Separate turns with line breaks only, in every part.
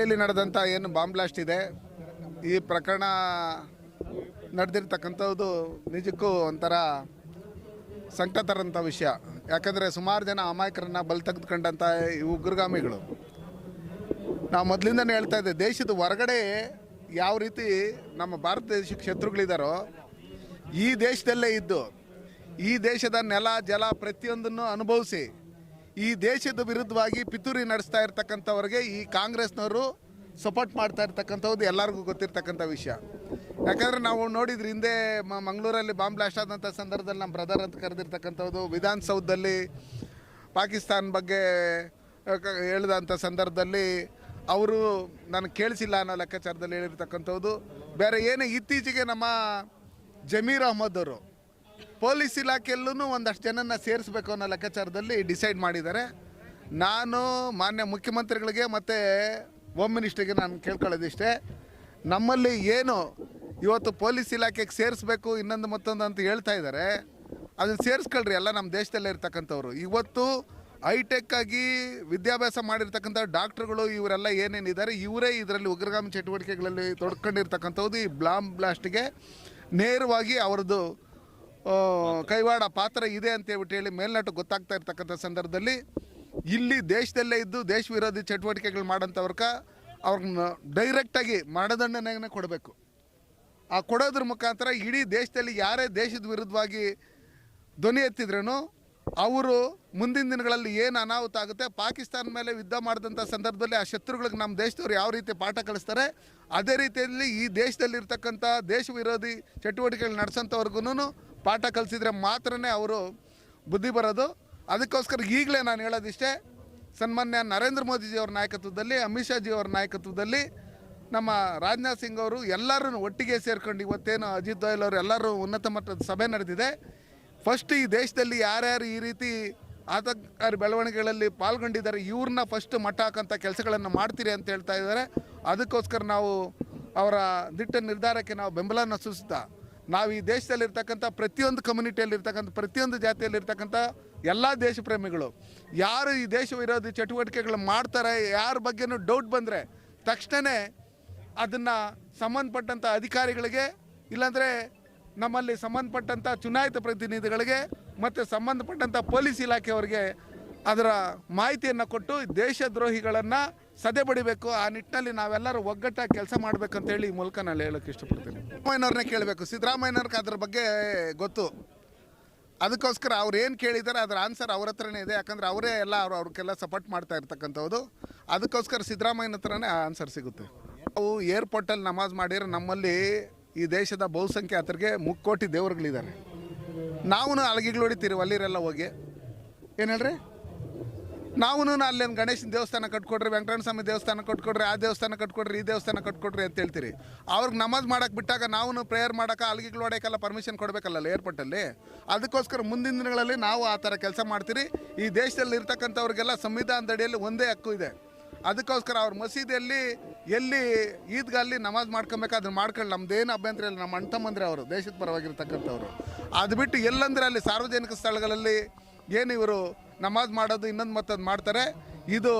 ಇಲ್ಲಿ ನಡೆದಂಥ ಏನು ಬಾಂಬ್ ಬ್ಲಾಸ್ಟ್ ಇದೆ, ಈ ಪ್ರಕರಣ ನಡೆದಿರ್ತಕ್ಕಂಥದ್ದು ನಿಜಕ್ಕೂ ಒಂಥರ ಸಂಕಟ ತರಂಥ ವಿಷಯ. ಯಾಕಂದರೆ ಸುಮಾರು ಜನ ಅಮಾಯಕರನ್ನ ಬಲ್ ತೆಗೆದುಕೊಂಡಂಥ ಈ ಉಗ್ರಗಾಮಿಗಳು. ನಾವು ಮೊದಲಿಂದನೇ ಹೇಳ್ತಾ ಇದ್ದೆ, ದೇಶದ ಹೊರಗಡೆ ಯಾವ ರೀತಿ ನಮ್ಮ ಭಾರತ ದೇಶಕ್ಕೆ ಶತ್ರುಗಳಿದ್ದಾರೋ ಈ ದೇಶದಲ್ಲೇ ಇದ್ದು, ಈ ದೇಶದ ನೆಲ, ಜಲ ಪ್ರತಿಯೊಂದನ್ನು ಅನುಭವಿಸಿ ಈ ದೇಶದ ವಿರುದ್ಧವಾಗಿ ಪಿತೂರಿ ನಡೆಸ್ತಾ ಇರ್ತಕ್ಕಂಥವ್ರಿಗೆ ಈ ಕಾಂಗ್ರೆಸ್ನವರು ಸಪೋರ್ಟ್ ಮಾಡ್ತಾ ಇರ್ತಕ್ಕಂಥದ್ದು ಎಲ್ಲರಿಗೂ ಗೊತ್ತಿರ್ತಕ್ಕಂಥ ವಿಷಯ. ಯಾಕಂದರೆ ನಾವು ನೋಡಿದ್ರಿ ಹಿಂದೆ ಮಂಗಳೂರಲ್ಲಿ ಬಾಂಬ್ ಬ್ಲಾಸ್ಟ್ ಆದಂಥ ಸಂದರ್ಭದಲ್ಲಿ ನಮ್ಮ ಬ್ರದರ್ ಅಂತ ಕರೆದಿರ್ತಕ್ಕಂಥದ್ದು ವಿಧಾನಸೌಧದಲ್ಲಿ ಪಾಕಿಸ್ತಾನ ಬಗ್ಗೆ ಹೇಳಿದಂಥ ಸಂದರ್ಭದಲ್ಲಿ ಅವರು ನಾನು ಕೇಳಿಸಿಲ್ಲ ಅನ್ನೋ ಲೆಕ್ಕಾಚಾರದಲ್ಲಿ ಹೇಳಿರ್ತಕ್ಕಂಥದ್ದು ಬೇರೆ ಏನೇ, ಇತ್ತೀಚೆಗೆ ನಮ್ಮ ಜಮೀರ್ ಅಹಮದ್ ಅವರು ಪೊಲೀಸ್ ಇಲಾಖೆಯಲ್ಲೂ ಒಂದಷ್ಟು ಜನನ ಸೇರಿಸ್ಬೇಕು ಅನ್ನೋ ಲೆಕ್ಕಾಚಾರದಲ್ಲಿ ಡಿಸೈಡ್ ಮಾಡಿದ್ದಾರೆ. ನಾನು ಮಾನ್ಯ ಮುಖ್ಯಮಂತ್ರಿಗಳಿಗೆ ಮತ್ತು ಹೋಮ್ ಮಿನಿಸ್ಟ್ರಿಗೆ ನಾನು ಕೇಳ್ಕೊಳ್ಳೋದಿಷ್ಟೇ. ನಮ್ಮಲ್ಲಿ ಏನು ಇವತ್ತು ಪೊಲೀಸ್ ಇಲಾಖೆಗೆ ಸೇರಿಸ್ಬೇಕು, ಇನ್ನೊಂದು ಮತ್ತೊಂದು ಅಂತ ಹೇಳ್ತಾ ಇದ್ದಾರೆ. ಅದನ್ನು ಸೇರಿಸ್ಕೊಳ್ರಿ, ಎಲ್ಲ ನಮ್ಮ ದೇಶದಲ್ಲೇ ಇರ್ತಕ್ಕಂಥವ್ರು. ಇವತ್ತು ಹೈಟೆಕ್ ಆಗಿ ವಿದ್ಯಾಭ್ಯಾಸ ಮಾಡಿರ್ತಕ್ಕಂಥ ಡಾಕ್ಟ್ರುಗಳು ಇವರೆಲ್ಲ ಏನೇನಿದ್ದಾರೆ, ಇವರೇ ಇದರಲ್ಲಿ ಉಗ್ರಗಾಮಿ ಚಟುವಟಿಕೆಗಳಲ್ಲಿ ತೊಡ್ಕೊಂಡಿರ್ತಕ್ಕಂಥದ್ದು ಈ ಬ್ಲಾಮ್ ಬ್ಲಾಸ್ಟ್ಗೆ ನೇರವಾಗಿ ಅವ್ರದ್ದು ಕೈವಾಡ ಪಾತ್ರ ಇದೆ ಅಂತ ಹೇಳ್ಬಿಟ್ಟು ಹೇಳಿ ಮೇಲ್ನೋಟ ಗೊತ್ತಾಗ್ತಾ ಇರ್ತಕ್ಕಂಥ ಸಂದರ್ಭದಲ್ಲಿ ಇಲ್ಲಿ ದೇಶದಲ್ಲೇ ಇದ್ದು ದೇಶ ವಿರೋಧಿ ಚಟುವಟಿಕೆಗಳು ಮಾಡೋಂಥವ್ರಕ ಅವ್ರನ್ನ ಡೈರೆಕ್ಟಾಗಿ ಮರಣದಂಡನೆಯೇ ಕೊಡಬೇಕು. ಆ ಕೊಡೋದ್ರ ಮುಖಾಂತರ ಇಡೀ ದೇಶದಲ್ಲಿ ಯಾರೇ ದೇಶದ ವಿರುದ್ಧವಾಗಿ ಧ್ವನಿ ಎತ್ತಿದ್ರೂ ಅವರು ಮುಂದಿನ ದಿನಗಳಲ್ಲಿ ಏನು ಅನಾಹುತ ಆಗುತ್ತೆ ಪಾಕಿಸ್ತಾನ ಮೇಲೆ ಯುದ್ಧ ಮಾಡಿದಂಥ ಸಂದರ್ಭದಲ್ಲಿ ಆ ಶತ್ರುಗಳಿಗೆ ನಮ್ಮ ದೇಶದವ್ರು ಯಾವ ರೀತಿ ಪಾಠ ಕಲಿಸ್ತಾರೆ ಅದೇ ರೀತಿಯಲ್ಲಿ ಈ ದೇಶದಲ್ಲಿರ್ತಕ್ಕಂಥ ದೇಶ ವಿರೋಧಿ ಚಟುವಟಿಕೆಗಳು ನಡೆಸೋಂಥವ್ರಿಗೂ ಪಾಠ ಕಲಿಸಿದ್ರೆ ಮಾತ್ರನೇ ಅವರು ಬುದ್ಧಿ ಬರೋದು. ಅದಕ್ಕೋಸ್ಕರ ಈಗಲೇ ನಾನು ಹೇಳೋದಿಷ್ಟೇ, ಸನ್ಮಾನ್ಯ ನರೇಂದ್ರ ಮೋದಿಜಿಯವ್ರ ನಾಯಕತ್ವದಲ್ಲಿ, ಅಮಿತ್ ಶಾಜಿ ಅವರ ನಾಯಕತ್ವದಲ್ಲಿ ನಮ್ಮ ರಾಜನಾಥ್ ಸಿಂಗ್ ಅವರು ಎಲ್ಲರೂ ಒಟ್ಟಿಗೆ ಸೇರ್ಕೊಂಡು ಇವತ್ತೇನು ಅಜಿತ್ ದೋಯಲ್ ಅವರು ಎಲ್ಲರೂ ಉನ್ನತ ಮಟ್ಟದ ಸಭೆ ನಡೆದಿದೆ. ಫಸ್ಟ್ ಈ ದೇಶದಲ್ಲಿ ಯಾರ್ಯಾರು ಈ ರೀತಿ ಆತಂಕಕಾರಿ ಬೆಳವಣಿಗೆಗಳಲ್ಲಿ ಪಾಲ್ಗೊಂಡಿದ್ದಾರೆ, ಇವ್ರನ್ನ ಫಸ್ಟ್ ಮಟ್ಟ ಹಾಕೋಂಥ ಕೆಲಸಗಳನ್ನು ಮಾಡ್ತೀರಿ ಅಂತ ಹೇಳ್ತಾ ಇದ್ದಾರೆ. ಅದಕ್ಕೋಸ್ಕರ ನಾವು ಅವರ ದಿಟ್ಟ ನಿರ್ಧಾರಕ್ಕೆ ನಾವು ಬೆಂಬಲನ ಸೂಚಿಸ್ತಾ ನಾವು ಈ ದೇಶದಲ್ಲಿರ್ತಕ್ಕಂಥ ಪ್ರತಿಯೊಂದು ಕಮ್ಯುನಿಟಿಯಲ್ಲಿರ್ತಕ್ಕಂಥ ಪ್ರತಿಯೊಂದು ಜಾತಿಯಲ್ಲಿರ್ತಕ್ಕಂಥ ಎಲ್ಲ ದೇಶ ಪ್ರೇಮಿಗಳು, ಯಾರು ಈ ದೇಶ ವಿರೋಧಿ ಚಟುವಟಿಕೆಗಳು ಮಾಡ್ತಾರೆ, ಯಾರ ಬಗ್ಗೆನೂ ಡೌಟ್ ಬಂದರೆ ತಕ್ಷಣವೇ ಅದನ್ನು ಸಂಬಂಧಪಟ್ಟಂಥ ಅಧಿಕಾರಿಗಳಿಗೆ, ಇಲ್ಲಾಂದರೆ ನಮ್ಮಲ್ಲಿ ಸಂಬಂಧಪಟ್ಟಂಥ ಚುನಾಯಿತ ಪ್ರತಿನಿಧಿಗಳಿಗೆ ಮತ್ತು ಸಂಬಂಧಪಟ್ಟಂಥ ಪೊಲೀಸ್ ಇಲಾಖೆಯವರಿಗೆ ಅದರ ಮಾಹಿತಿಯನ್ನು ಕೊಟ್ಟು ದೇಶದ್ರೋಹಿಗಳನ್ನು ಸದೆ ಬಡಿಬೇಕು, ಆ ನಿಟ್ಟಿನಲ್ಲಿ ನಾವೆಲ್ಲರೂ ಒಗ್ಗಟ್ಟಾಗಿ ಕೆಲಸ ಮಾಡಬೇಕಂತೇಳಿ ಈ ಮೂಲಕ ನಾನು ಹೇಳೋಕ್ಕೆ ಇಷ್ಟಪಡ್ತೀನಿ. ಸಿದ್ದರಾಮಯ್ಯನವ್ರನ್ನೇ ಕೇಳಬೇಕು. ಸಿದ್ದರಾಮಯ್ಯನವ್ರಿಗೆ ಅದ್ರ ಬಗ್ಗೆ ಗೊತ್ತು. ಅದಕ್ಕೋಸ್ಕರ ಅವ್ರು ಏನು ಕೇಳಿದ್ದಾರೆ ಅದರ ಆನ್ಸರ್ ಅವ್ರ ಹತ್ರನೇ ಇದೆ. ಯಾಕಂದರೆ ಅವರೇ ಎಲ್ಲ ಅವರು ಅವ್ರಿಗೆಲ್ಲ ಸಪೋರ್ಟ್ ಮಾಡ್ತಾ ಇರ್ತಕ್ಕಂಥದ್ದು ಅದಕ್ಕೋಸ್ಕರ ಸಿದ್ದರಾಮಯ್ಯನ ಹತ್ರನೇ ಆನ್ಸರ್ ಸಿಗುತ್ತೆ. ನಾವು ಏರ್ಪೋರ್ಟಲ್ಲಿ ನಮಾಜ್ ಮಾಡಿರೋ ನಮ್ಮಲ್ಲಿ ಈ ದೇಶದ ಬಹುಸಂಖ್ಯಾತರಿಗೆ ಮುಕ್ಕೋಟಿ ದೇವರುಗಳಿದ್ದಾರೆ. ನಾವು ಅಲಗಿಗಳು ಹೊಡಿತೀರಿ ಅಲ್ಲಿರೆಲ್ಲ ಹೋಗಿ. ಏನು ಹೇಳ್ರಿ? ನಾವು ಅಲ್ಲಿ ಒಂದು ಗಣೇಶನ ದೇವಸ್ಥಾನ ಕಟ್ಕೊಡ್ರಿ ವೆಂಕಟರಮಣ ಸ್ವಾಮಿ ದೇವಸ್ಥಾನ ಕಟ್ಕೊಡ್ರಿ, ಆ ದೇವಸ್ಥಾನ ಕಟ್ಕೊಡ್ರಿ, ಈ ದೇವಸ್ಥಾನ ಕಟ್ಕೊಡ್ರಿ ಅಂತ ಹೇಳ್ತೀರಿ. ಅವ್ರಿಗೆ ನಮಾಜ್ ಮಾಡಕ್ಕೆ ಬಿಟ್ಟಾಗ ನಾವು ಪ್ರೇಯರ್ ಮಾಡೋಕೆ ಅಲ್ಗಿಗಳು ಹೊಡೆಯೋಕ್ಕೆಲ್ಲ ಪರ್ಮಿಷನ್ ಕೊಡಬೇಕಲ್ಲ ಏರ್ಪೋರ್ಟಲ್ಲಿ ಅದಕ್ಕೋಸ್ಕರ ಮುಂದಿನ ದಿನಗಳಲ್ಲಿ ನಾವು ಆ ಥರ ಕೆಲಸ ಮಾಡ್ತೀರಿ. ಈ ದೇಶದಲ್ಲಿ ಇರ್ತಕ್ಕಂಥವ್ರಿಗೆಲ್ಲ ಸಂವಿಧಾನದಡಿಯಲ್ಲಿ ಒಂದೇ ಹಕ್ಕು ಇದೆ. ಅದಕ್ಕೋಸ್ಕರ ಅವ್ರ ಮಸೀದಿಯಲ್ಲಿ ಎಲ್ಲಿ ಈದ್ಗಲ್ಲಿ ನಮಾಜ್ ಮಾಡ್ಕೊಬೇಕು ಅದನ್ನ ಮಾಡ್ಕೊಂಡು ನಮ್ದೇನು ಅಭ್ಯಂತರ ಇಲ್ಲ, ನಮ್ಮ ಅಣ್ಣ ತಮ್ಮಂದ್ರೆ ಅವರು, ದೇಶದ ಪರವಾಗಿರ್ತಕ್ಕಂಥವ್ರು. ಅದು ಬಿಟ್ಟು ಎಲ್ಲಂದ್ರೆ ಅಲ್ಲಿ ಸಾರ್ವಜನಿಕ ಸ್ಥಳಗಳಲ್ಲಿ ಏನು ಇವರು ನಮಾಜ್ ಮಾಡೋದು, ಇನ್ನೊಂದು ಮತ್ತೊಂದು ಮಾಡ್ತಾರೆ. ಇದು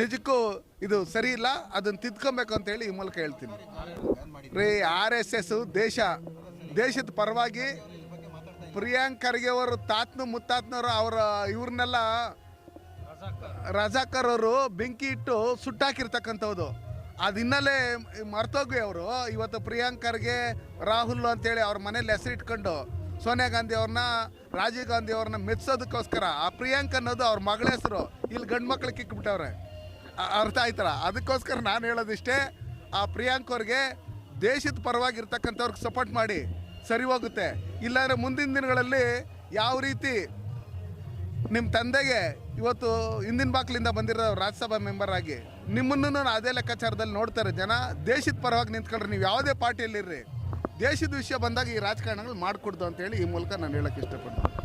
ನಿಜಕ್ಕೂ ಇದು ಸರಿ ಇಲ್ಲ ಅದನ್ನು ತಿದ್ಕೊಬೇಕು ಅಂತ ಹೇಳಿ ಈ ಮೂಲಕ ಹೇಳ್ತೀನಿ. ರೀ, ಆರ್ ಎಸ್ ಎಸ್ ದೇಶ, ದೇಶದ ಪರವಾಗಿ ಪ್ರಿಯಾಂಕ್ ಖರ್ಗೆ ಅವರು, ತಾತ್ನು ಮುತ್ತಾತ್ನವರು, ಅವರ ಇವ್ರನ್ನೆಲ್ಲ ರಜಾಕರ್ ಅವರು ಬೆಂಕಿ ಇಟ್ಟು ಸುಟ್ಟಾಕಿರ್ತಕ್ಕಂಥದ್ದು ಅದು ಹಿನ್ನೆಲೆ ಮರ್ತೋಗಿ ಅವರು. ಇವತ್ತು ಪ್ರಿಯಾಂಕ್ ಖರ್ಗೆ, ರಾಹುಲ್ ಅಂತೇಳಿ ಅವ್ರ ಮನೇಲಿ ಹೆಸರಿಟ್ಕೊಂಡು ಸೋನಿಯಾ ಗಾಂಧಿ ಅವ್ರನ್ನ, ರಾಜೀವ್ ಗಾಂಧಿ ಅವ್ರನ್ನ ಮೆಚ್ಚೋದಕ್ಕೋಸ್ಕರ ಆ ಪ್ರಿಯಾಂಕ್ ಅನ್ನೋದು ಅವ್ರ ಮಗಳ ಹೆಸರು, ಇಲ್ಲಿ ಗಂಡು ಮಕ್ಳಿಗೆ ಕಿಕ್ಬಿಟ್ಟವ್ರೆ. ಅರ್ಥ ಆಯ್ತಲ್ಲ? ಅದಕ್ಕೋಸ್ಕರ ನಾನು ಹೇಳೋದಿಷ್ಟೇ, ಆ ಪ್ರಿಯಾಂಕ್ ಅವ್ರಿಗೆ ದೇಶದ ಪರವಾಗಿರ್ತಕ್ಕಂಥವ್ರಿಗೆ ಸಪೋರ್ಟ್ ಮಾಡಿ ಸರಿ ಹೋಗುತ್ತೆ. ಇಲ್ಲಾಂದರೆ ಮುಂದಿನ ದಿನಗಳಲ್ಲಿ ಯಾವ ರೀತಿ ನಿಮ್ಮ ತಂದೆಗೆ ಇವತ್ತು ಹಿಂದಿನ ಬಾಕ್ಲಿಂದ ಬಂದಿರೋ ರಾಜ್ಯಸಭಾ ಮೆಂಬರ್ ಆಗಿ ನಿಮ್ಮನ್ನು ಅದೇ ಲೆಕ್ಕಾಚಾರದಲ್ಲಿ ನೋಡ್ತಾರೆ ಜನ ದೇಶದ ಪರವಾಗಿ ನಿಂತ್ಕೊಂಡ್ರೆ ನೀವು ಯಾವುದೇ ಪಾರ್ಟಿಯಲ್ಲಿರ್ರಿ. ದೇಶದ ವಿಷಯ ಬಂದಾಗ ಈ ರಾಜಕಾರಣಗಳು ಮಾಡಿಕೊಡ್ದು ಅಂತೇಳಿ ಈ ಮೂಲಕ ನಾನು ಹೇಳಕ್ಕೆ ಇಷ್ಟಪಡ್ತೀನಿ.